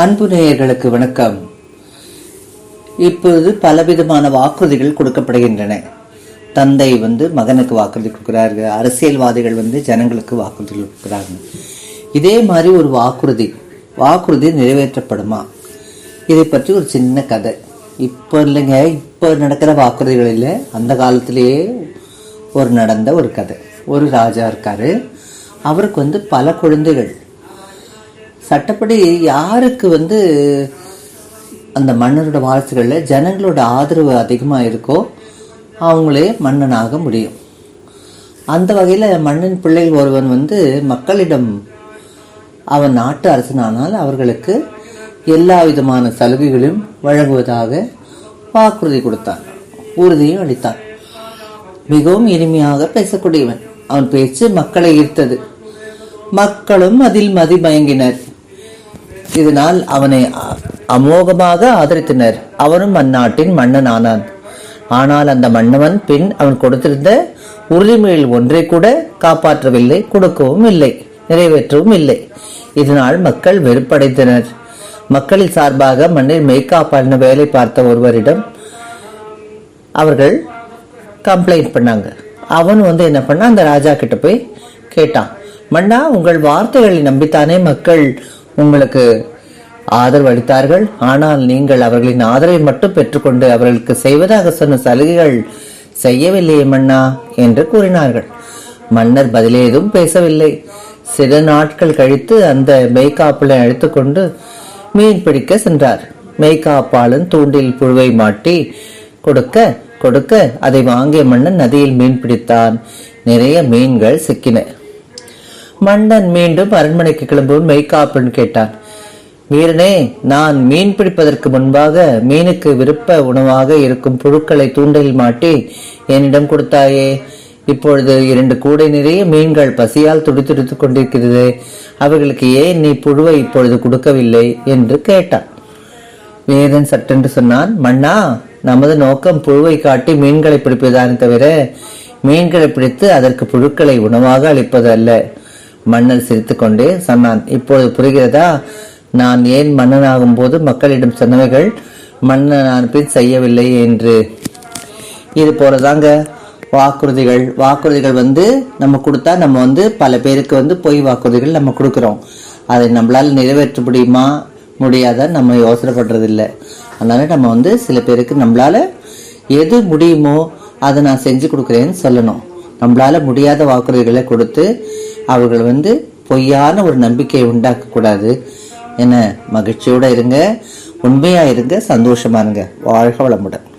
அன்பு நேயர்களுக்கு வணக்கம். இப்பொழுது பலவிதமான வாக்குறுதிகள் கொடுக்கப்படுகின்றன. தந்தை வந்து மகனுக்கு வாக்குறுதி கொடுக்குறாரு அரசியல்வாதிகள் வந்து ஜனங்களுக்கு வாக்குறுதி கொடுக்குறாங்க இதே மாதிரி ஒரு வாக்குறுதி வாக்குறுதி நிறைவேற்றப்படுமா? இதை பற்றி ஒரு சின்ன கதை. இப்போ இல்லைங்க இப்போ நடக்கிற வாக்குறுதிகள் இல்லை. அந்த காலத்திலேயே ஒரு நடந்த ஒரு கதை. ஒரு ராஜா இருக்கார். அவருக்கு வந்து பல குழந்தைகள். சட்டப்படி யாருக்கு வந்து அந்த மன்னரோட வாரிசுகளில் ஜனங்களோட ஆதரவு அதிகமாக இருக்கோ அவங்களே மன்னனாக முடியும். அந்த வகையில் மன்னன் பிள்ளைகள் ஒருவன் வந்து மக்களிடம் அவன் நாட்டு அரசனானால் அவர்களுக்கு எல்லா விதமான சலுகைகளையும் வழங்குவதாக வாக்குறுதி கொடுத்தான். உறுதியும் அளித்தான். மிகவும் இனிமையாக பேசக்கூடியவன். அவன் பேச்சு மக்களை ஈர்த்தது. மக்களும் அதில் மதிமயங்கினர். இதனால் அவனை அமோகமாக ஆதரித்தனர். அவனும் அந்நாட்டின் மன்னன் ஆனான் ஆனால் அந்த மன்னவன் பின் அவன் கொடுத்திருந்த உறுதிமொழியில் ஒன்றை கூட காப்பாற்றவில்லை கொடுக்கவும் இல்லை நிறைவேற்றவும் இல்லை. இதனால் மக்கள் வெறுப்படைந்தனர். மக்களின் சார்பாக மன்னர் மெய்காப்பாளின வேலை பார்த்த ஒருவரிடம் அவர்கள் கம்ப்ளைண்ட் பண்ணாங்க. அவன் வந்து என்ன பண்ணான்? அந்த ராஜா கிட்ட போய் கேட்டான். மன்னா உங்கள் வார்த்தைகளை நம்பித்தானே மக்கள் உங்களுக்கு ஆதரவு அளித்தார்கள். ஆனால் நீங்கள் அவர்களின் ஆதரவை மட்டும் பெற்றுக்கொண்டு அவர்களுக்கு செய்வதாக சொன்ன சலுகைகள் செய்யவில்லையே மன்னா என்று கூறினார்கள். மன்னர் பதிலேதும் பேசவில்லை. சில நாட்கள் கழித்து அந்த மெய்காப்பலை அழைத்துக்கொண்டு மீன் பிடிக்க சென்றார். மெய்காப்பாளன் தூண்டில் புழுவை மாட்டி கொடுக்க கொடுக்க. அதை வாங்கிய மன்னன் நதியில் மீன் பிடித்தான். நிறைய மீன்கள் சிக்கின. மன்னன் மீண்டும் அரண்மனைக்கு கிளம்பும் மெய்காப்பன் கேட்டான். வீரனே நான் மீன் பிடிப்பதற்கு முன்பாக மீனுக்கு விருப்ப உணவாக இருக்கும் புழுக்களை தூண்டில் மாட்டி என்னிடம் கொடுத்தாயே. இப்பொழுது இரண்டு கூடை நிறைய மீன்கள் பசியால் துடித்துடித்துக் கொண்டிருக்கிறது. அவைகளுக்கு ஏன் நீ புழுவை இப்பொழுது கொடுக்கவில்லை? என்று கேட்டான். வீரன் சட்டென்று சொன்னான் மன்னா நமது நோக்கம் புழுவை காட்டி மீன்களை பிடிப்பதுதான் தவிர மீன்களை பிடித்து அதற்கு புழுக்களை உணவாக அளிப்பது அல்ல. மன்னர் சிரித்துக்கொண்டே சொன்னான் இப்போது புரிகிறதா? நான் ஏன் மன்னனாகும் போது மக்களிடம் சொன்னவைகள் மன்னனான பின் செய்யவில்லை என்று? இது போலதாங்க. வாக்குறுதிகள் வாக்குறுதிகள் வந்து நம்ம கொடுத்தா நம்ம வந்து பல பேருக்கு வந்து பொய் வாக்குறுதிகள் நம்ம கொடுக்குறோம். அதை நம்மளால் நிறைவேற்ற முடியுமா? முடியாதா? நம்ம யோசனை பண்றது அதனால நம்ம வந்து சில பேருக்கு நம்மளால எது முடியுமோ அதை நான் செஞ்சு கொடுக்குறேன்னு சொல்லணும். நம்மளால முடியாத வாக்குறுதிகளை கொடுத்து அவர்கள் வந்து பொய்யான ஒரு நம்பிக்கையை உண்டாக்கக்கூடாது என்ன மகிழ்ச்சியோட இருங்க உண்மையாக இருங்க சந்தோஷமா இருங்க. வாழ்க வளமுடன்.